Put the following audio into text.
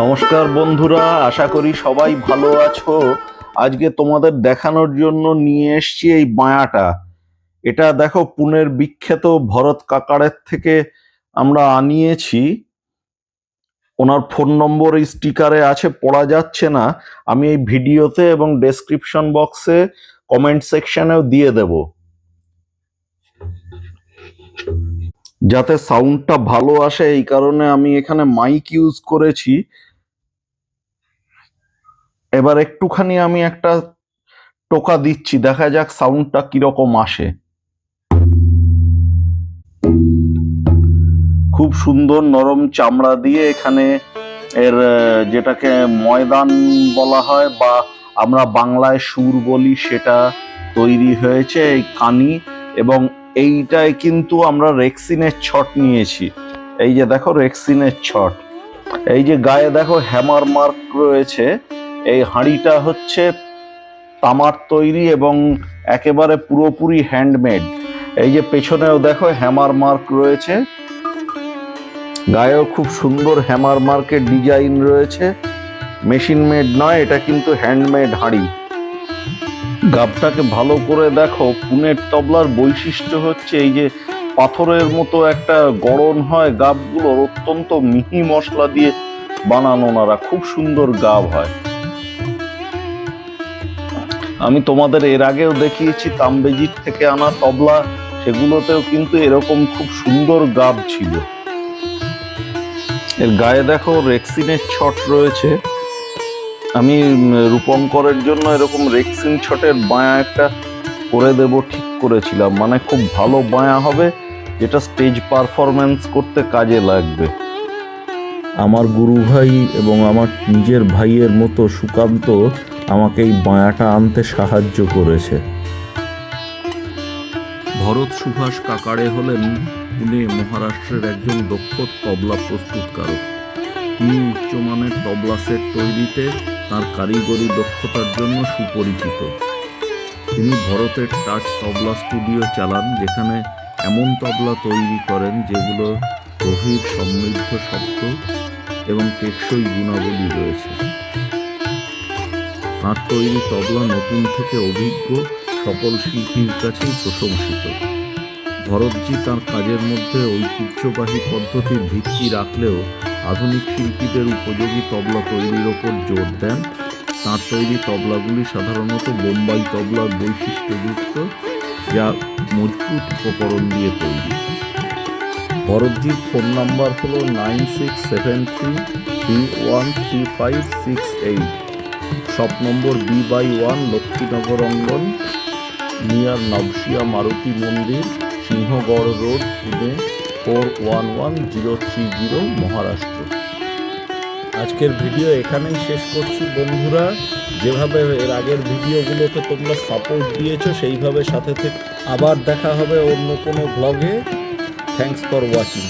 নমস্কার বন্ধুরা, আশা করি সবাই ভালো আছো। আজকে তোমাদের দেখানোর জন্য নিয়ে এসছি এই মায়াটা। এটা দেখো পুনের বিখ্যাত ভরত কাকারের থেকে আমরা আনিয়েছি। ওনার ফোন নম্বর এই স্টিকারে আছে, পড়া যাচ্ছে না। আমি এই ভিডিওতে এবং ডেসক্রিপশন বক্সে কমেন্ট সেকশনেও দিয়ে দেব। যাতে সাউন্ডটা ভালো আসে, এই কারণে আমি এখানে মাইক ইউজ করেছি। এবার একটুখানি আমি একটা টোকা দিচ্ছি, দেখা যাক সাউন্ডটা কীরকম আসে। খুব সুন্দর নরম চামড়া দিয়ে এখানে এর যেটাকে ময়দান বলা হয় বা আমরা বাংলায় সুর বলি, সেটা তৈরি হয়েছে এই কানি এবং এইটায় কিন্তু আমরা রেক্সিনের ছট নিয়েছি। এই যে দেখো রেক্সিনের ছট। এই যে গায়ে দেখো হ্যামার মার্ক রয়েছে। এই হাঁড়িটা হচ্ছে তামার তৈরি এবং একেবারে পুরোপুরি হ্যান্ডমেড। এই যে পেছনেও দেখো হ্যামার মার্ক রয়েছে। গায়েও খুব সুন্দর হ্যামার মার্কের ডিজাইন রয়েছে। মেশিন মেড নয়, এটা কিন্তু হ্যান্ডমেড হাঁড়ি। গাবটাকে ভালো করে দেখো, পুনের তবলার বৈশিষ্ট্য হচ্ছে এই যে পাথরের মতো একটা গড়ন হয় গাবগুলোর, অত্যন্ত মিহি মশলা দিয়ে বানানো ওনারা, খুব সুন্দর গাব হয়। আমি তোমাদের এর আগেও দেখিয়েছি, তামবেজির থেকে আনা তবলা, সেগুলোতেও কিন্তু এরকম খুব সুন্দর গাব ছিল। এর গায়ে দেখো রেক্সিনের ছট রয়েছে। আমি রূপঙ্করের জন্য এরকম রেক্সিন ছটের বায়া একটা করে দেব, ঠিক করেছিলাম। মানে খুব ভালো বায়া হবে, যেটা স্টেজ পারফরমেন্স করতে কাজে লাগবে। আমার গুরু ভাই এবং আমার নিজের ভাইয়ের মতো সুকান্ত আমাকে এই বায়াটা আনতে সাহায্য করেছে। ভরত সুভাষ কাকারে হলেন পুনে মহারাষ্ট্রের একজন দক্ষ তবলা প্রস্তুতকারক। তিনি উচ্চমানের তবলা সেট তৈরিতে তার কারিগরি দক্ষতার জন্য সুপরিচিত। তিনি ভরতের টাচ তবলা স্টুডিও চালান, যেখানে এমন তবলা তৈরি করেন যেগুলো গভীর সমৃদ্ধ শব্দ এবং টেকসই গুণাবলী রয়েছে। তাঁর তৈরি তবলা নতুন থেকে অভিজ্ঞ সকল শিল্পীর কাছেই প্রশংসিত। ভরতজি তাঁর কাজের মধ্যে ঐতিহ্যবাহী পদ্ধতির ভিত্তি রাখলেও আধুনিক শিল্পীদের উপযোগী তবলা তৈরির ওপর জোর দেন। তাঁর তৈরি তবলাগুলি সাধারণত বোম্বাই তবলার বৈশিষ্ট্যযুক্ত, যা মজবুত উপকরণ দিয়ে তৈরি। ভরতজির ফোন নাম্বার হল nine six seven three three one three five six eight. Shop number B by one Lakshminagar Angan, near Navshiya Maruti Mandir, Sinhagad road, Pune, four one one zero three zero Maharashtra. আজকের video এখানেই শেষ করছি বন্ধুরা। যেভাবে এর আগের ভিডিওগুলোতে তোমরা সাপোর্ট দিয়েছ, সেইভাবে সাথে থেকে আবার দেখা হবে অন্য কোনো ব্লগে থ্যাংকস ফর ওয়াচিং